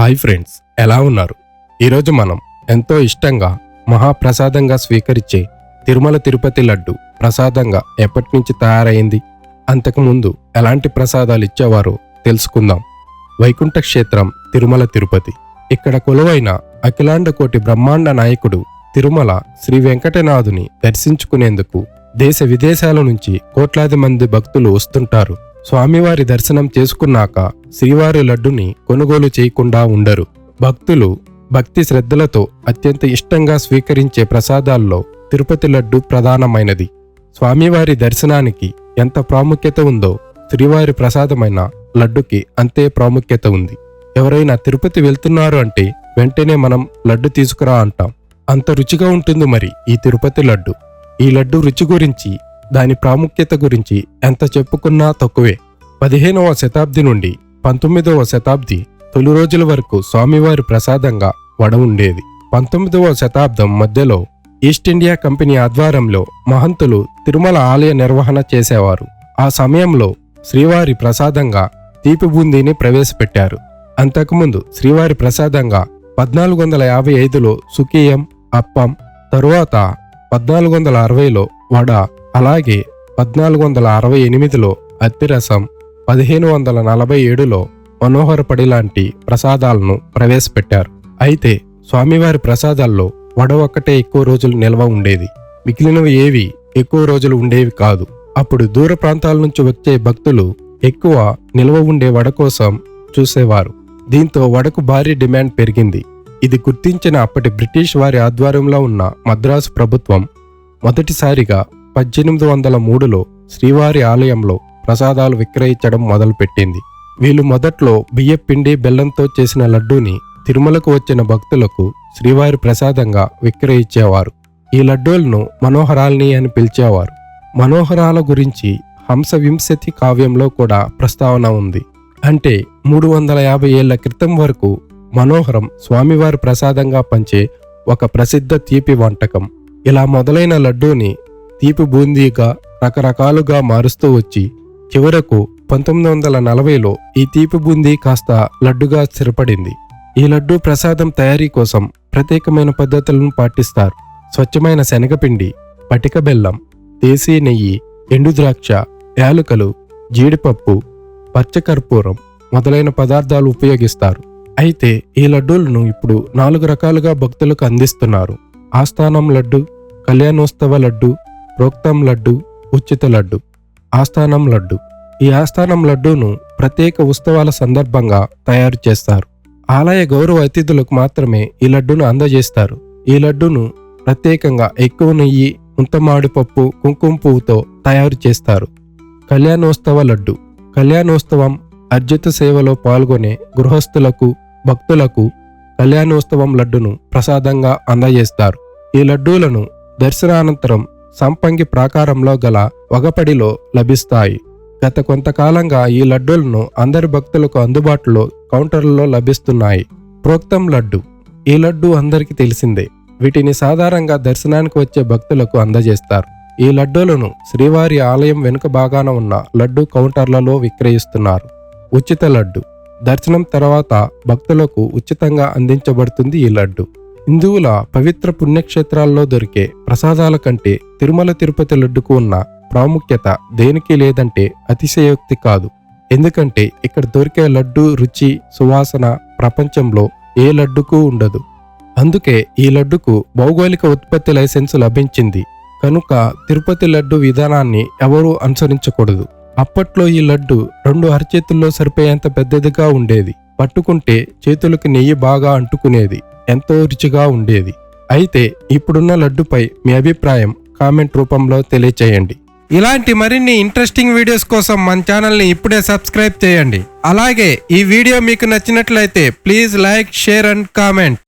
Hi friends ఎలా ఉన్నారు? ఈరోజు మనం ఎంతో ఇష్టంగా మహాప్రసాదంగా స్వీకరించే తిరుమల తిరుపతి లడ్డు ప్రసాదంగా ఎప్పటి నుంచి తయారైంది? అంతకుముందు ఎలాంటి ప్రసాదాలు ఇచ్చేవారో తెలుసుకుందాం. వైకుంఠ క్షేత్రం తిరుమల తిరుపతి. ఇక్కడ కొలువైన అఖిలాండ కోటి బ్రహ్మాండ నాయకుడు తిరుమల శ్రీ వెంకటనాథుని దర్శించుకునేందుకు దేశ విదేశాల నుంచి కోట్లాది మంది భక్తులు వస్తుంటారు. స్వామివారి దర్శనం చేసుకున్నాక శ్రీవారి లడ్డుని కొనుగోలు చేయకుండా ఉండరు. భక్తులు భక్తి శ్రద్ధలతో అత్యంత ఇష్టంగా స్వీకరించే ప్రసాదాల్లో తిరుపతి లడ్డు ప్రధానమైనది. స్వామివారి దర్శనానికి ఎంత ప్రాముఖ్యత ఉందో శ్రీవారి ప్రసాదమైన లడ్డుకి అంతే ప్రాముఖ్యత ఉంది. ఎవరైనా తిరుపతి వెళ్తున్నారు అంటే వెంటనే మనం లడ్డు తీసుకురా అంటాం. అంత రుచిగా ఉంటుంది మరి ఈ తిరుపతి లడ్డు. ఈ లడ్డు రుచి గురించి దాని ప్రాముఖ్యత గురించి ఎంత చెప్పుకున్నా తక్కువే. పదిహేనవ శతాబ్ది నుండి పంతొమ్మిదవ శతాబ్ది తొలి రోజుల వరకు స్వామివారి ప్రసాదంగా వడ ఉండేది. పంతొమ్మిదవ శతాబ్దం మధ్యలో ఈస్ట్ ఇండియా కంపెనీ ఆధ్వర్యంలో మహంతులు తిరుమల ఆలయ నిర్వహణ చేసేవారు. ఆ సమయంలో శ్రీవారి ప్రసాదంగా తీపి బూందీని ప్రవేశపెట్టారు. అంతకుముందు శ్రీవారి ప్రసాదంగా పద్నాలుగు వందల యాభై ఐదులో సుకీయం అప్పం తరువాత పద్నాలుగు వందల అరవైలో వడ అలాగే పద్నాలుగు వందల అరవై ఎనిమిదిలో అత్తిరసం పదిహేను వందల నలభై ఏడులో మనోహరపడి లాంటి ప్రసాదాలను ప్రవేశపెట్టారు. అయితే స్వామివారి ప్రసాదాల్లో వడ ఒక్కటే ఎక్కువ రోజులు నిల్వ ఉండేది. మిగిలినవి ఏవి ఎక్కువ రోజులు ఉండేవి కాదు. అప్పుడు దూర ప్రాంతాల నుంచి వచ్చే భక్తులు ఎక్కువ నిల్వ ఉండే వడ కోసం చూసేవారు. దీంతో వడకు భారీ డిమాండ్ పెరిగింది. ఇది గుర్తించిన అప్పటి బ్రిటిష్ వారి ఆధ్వర్యంలో ఉన్న మద్రాసు ప్రభుత్వం మొదటిసారిగా పద్దెనిమిది వందల మూడులో శ్రీవారి ఆలయంలో ప్రసాదాలు విక్రయించడం మొదలుపెట్టింది. వీళ్ళు మొదట్లో బియ్యపిండి బెల్లంతో చేసిన లడ్డూని తిరుమలకు వచ్చిన భక్తులకు శ్రీవారి ప్రసాదంగా విక్రయించేవారు. ఈ లడ్డూలను మనోహరాల్ని అని పిలిచేవారు. మనోహరాల గురించి హంస వింశతి కావ్యంలో కూడా ప్రస్తావన ఉంది. అంటే మూడు వందల యాభై ఏళ్ళ క్రితం వరకు మనోహరం స్వామివారి ప్రసాదంగా పంచే ఒక ప్రసిద్ధ తీపి వంటకం. ఇలా మొదలైన లడ్డూని తీపి బూందీగా రకరకాలుగా మారుస్తూ వచ్చి చివరకు పంతొమ్మిది వందల నలభైలో ఈ తీపి బూందీ కాస్త లడ్డుగా స్థిరపడింది. ఈ లడ్డు ప్రసాదం తయారీ కోసం ప్రత్యేకమైన పద్ధతులను పాటిస్తారు. స్వచ్ఛమైన శనగపిండి పటిక బెల్లం దేశీ నెయ్యి ఎండుద్రాక్ష యాలుకలు జీడిపప్పు పచ్చకర్పూరం మొదలైన పదార్థాలు ఉపయోగిస్తారు. అయితే ఈ లడ్డూలను ఇప్పుడు నాలుగు రకాలుగా భక్తులకు అందిస్తున్నారు. ఆస్థానం లడ్డు కళ్యాణోత్సవ లడ్డు ప్రోక్తం లడ్డు ఉచిత లడ్డు ఆస్థానం లడ్డు. ఈ ఆస్థానం లడ్డూను ప్రత్యేక ఉత్సవాల సందర్భంగా తయారు చేస్తారు. ఆలయ గౌరవ అతిథులకు మాత్రమే ఈ లడ్డును అందజేస్తారు. ఈ లడ్డును ప్రత్యేకంగా ఎక్కువ నెయ్యి ముంతమాడి పప్పు కుంకుమ పువ్వుతో తయారు చేస్తారు. కళ్యాణోత్సవ లడ్డు. కళ్యాణోత్సవం అర్జిత సేవలో పాల్గొనే గృహస్థులకు భక్తులకు కళ్యాణోత్సవం లడ్డును ప్రసాదంగా అందజేస్తారు. ఈ లడ్డూలను దర్శనానంతరం సంపంగి ప్రాకారంలో గల వగపడిలో లభిస్తాయి. గత కొంతకాలంగా ఈ లడ్డూలను అందరి భక్తులకు అందుబాటులో కౌంటర్లలో లభిస్తున్నాయి. ప్రోక్తం లడ్డు. ఈ లడ్డు అందరికీ తెలిసిందే. వీటిని సాధారణంగా దర్శనానికి వచ్చే భక్తులకు అందజేస్తారు. ఈ లడ్డూలను శ్రీవారి ఆలయం వెనుక భాగాన ఉన్న లడ్డు కౌంటర్లలో విక్రయిస్తున్నారు. ఉచిత లడ్డు. దర్శనం తర్వాత భక్తులకు ఉచితంగా అందించబడుతుంది ఈ లడ్డు. హిందువుల పవిత్ర పుణ్యక్షేత్రాల్లో దొరికే ప్రసాదాల కంటే తిరుమల తిరుపతి లడ్డుకు ఉన్న ప్రాముఖ్యత దేనికి లేదంటే అతిశయోక్తి కాదు. ఎందుకంటే ఇక్కడ దొరికే లడ్డు రుచి సువాసన ప్రపంచంలో ఏ లడ్డుకు ఉండదు. అందుకే ఈ లడ్డుకు భౌగోళిక ఉత్పత్తి లైసెన్సు లభించింది. కనుక తిరుపతి లడ్డు విధానాన్ని ఎవరూ అనుసరించకూడదు. అప్పట్లో ఈ లడ్డు రెండు అరచేతుల్లో సరిపోయేంత పెద్దదిగా ఉండేది. పట్టుకుంటే చేతులకు నెయ్యి బాగా అంటుకునేది. ఎంతో రుచిగా ఉండేది. అయితే ఇప్పుడున్న లడ్డుపై మీ అభిప్రాయం కామెంట్ రూపంలో తెలియచేయండి. ఇలాంటి మరిన్ని ఇంట్రెస్టింగ్ వీడియోస్ కోసం మన ఛానల్ని ఇప్పుడే సబ్స్క్రైబ్ చేయండి. అలాగే ఈ వీడియో మీకు నచ్చినట్లయితే please like share and comment.